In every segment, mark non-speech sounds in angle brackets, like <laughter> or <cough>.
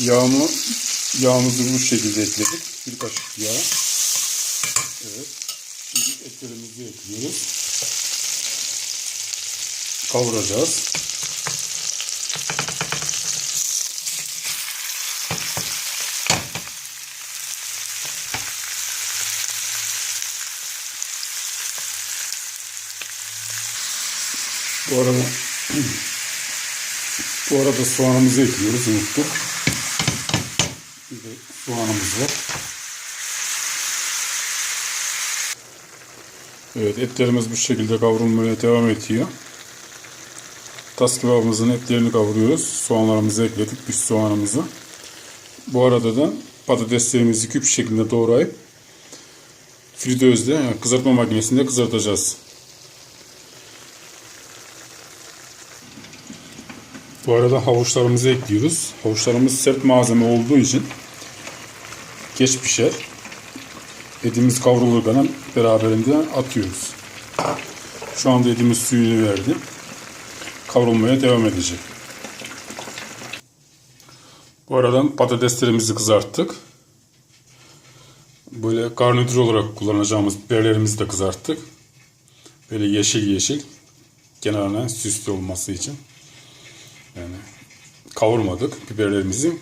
Yağımı, yağımızı bu şekilde ekledik. Bir kaşık yağ. Evet. Şimdi etlerimizi ekliyoruz. Kavuracağız. Bu arada <clears throat> bu arada soğanımızı ekliyoruz. Unuttuk. Bir de soğanımız var. Evet etlerimiz bu şekilde kavrulmaya devam ediyor. Tas kebabımızın etlerini kavuruyoruz. Soğanlarımızı ekledik. Büş soğanımızı. Bu arada da patateslerimizi küp şeklinde doğrayıp fritözde yani kızartma makinesinde kızartacağız. Bu arada havuçlarımızı ekliyoruz. Havuçlarımız sert malzeme olduğu için geç pişer. Etimiz kavrulurken beraberinde atıyoruz. Şu anda etimiz suyunu verdi. Kavrulmaya devam edecek. Bu arada patateslerimizi kızarttık. Böyle garnitür olarak kullanacağımız biberlerimizi de kızarttık. Böyle yeşil yeşil kenarına süslü olması için. Yani kavurmadık biberlerimizi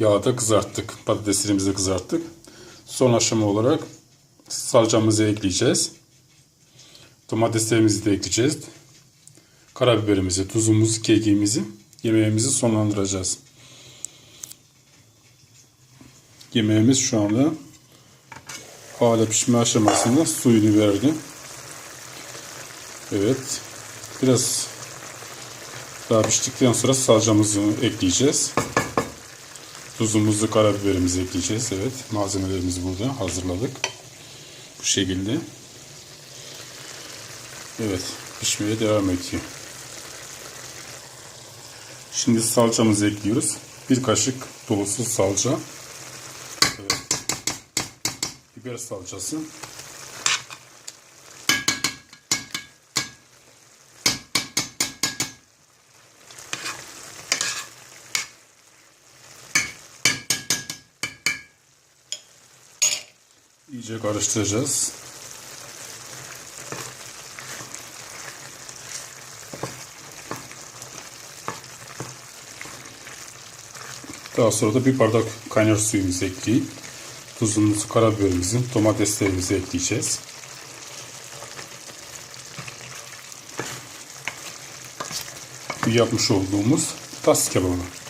yağda kızarttık. Patateslerimizi kızarttık. Son aşama olarak salçamızı ekleyeceğiz. Domateslerimizi de ekleyeceğiz. Karabiberimizi, tuzumuzu, kekiğimizi, yemeğimizi sonlandıracağız. Yemeğimiz şu anda hala pişme aşamasında suyunu verdi. Evet. Biraz daha piştikten sonra salçamızı ekleyeceğiz. Tuzumuzu, karabiberimizi ekleyeceğiz. Evet, malzemelerimizi burada hazırladık. Bu şekilde. Evet, pişmeye devam ediyor. Şimdi salçamızı ekliyoruz. Bir kaşık dolusu salça. Evet. Biber salçası. İyice karıştıracağız. Daha sonra da bir bardak kaynar suyumuzu ekleyip tuzumuzu, karabiberimizi, domateslerimizi ekleyeceğiz. Yapmış olduğumuz tas kebabı.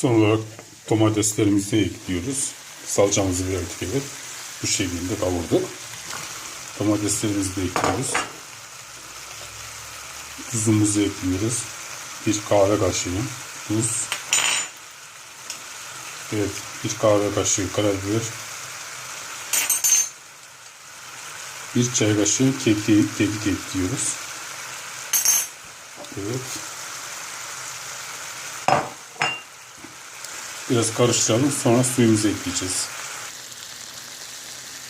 Son olarak domateslerimizi ekliyoruz. Salçamızı verdik evet. Bu şekilde kavurduk. Domateslerimizi de ekliyoruz. Tuzumuzu ekliyoruz. Bir kahve kaşığı tuz. Evet, bir kahve kaşığı karabiber. Bir çay kaşığı kekik, kekik ekliyoruz. Evet. Biraz karıştıralım. Sonra suyumuzu ekleyeceğiz.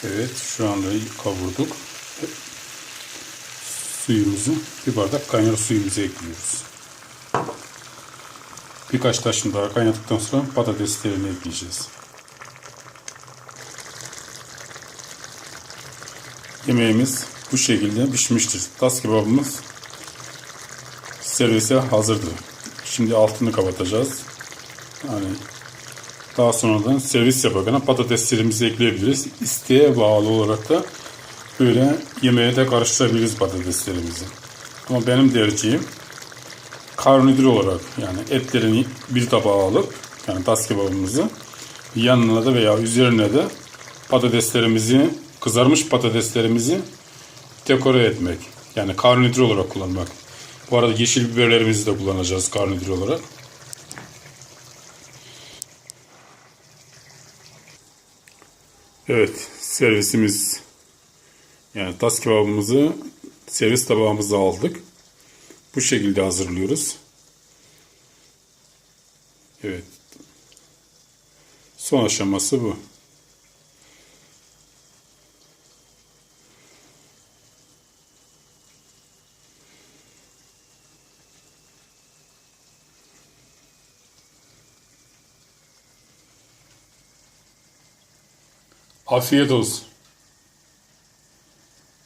Evet. Şu anda kavurduk. Suyumuzu bir bardak kaynar suyumuzu ekliyoruz. Birkaç taşını daha kaynattıktan sonra patateslerini ekleyeceğiz. Yemeğimiz bu şekilde pişmiştir. Tas kebabımız servise hazırdır. Şimdi altını kapatacağız. Yani daha sonradan servis yaparken patateslerimizi ekleyebiliriz. İsteğe bağlı olarak da böyle yemeğe de karıştırabiliriz patateslerimizi. Ama benim tercihim karbonhidrat olarak yani etlerini bir tabağa alıp yani tas kebabımızı yanına da veya üzerine de patateslerimizi kızarmış patateslerimizi dekore etmek. Yani karbonhidrat olarak kullanmak. Bu arada yeşil biberlerimizi de kullanacağız karbonhidrat olarak. Evet, servisimiz yani tas kebabımızı servis tabağımıza aldık. Bu şekilde hazırlıyoruz. Evet. Son aşaması bu. Auf Wiedersehen.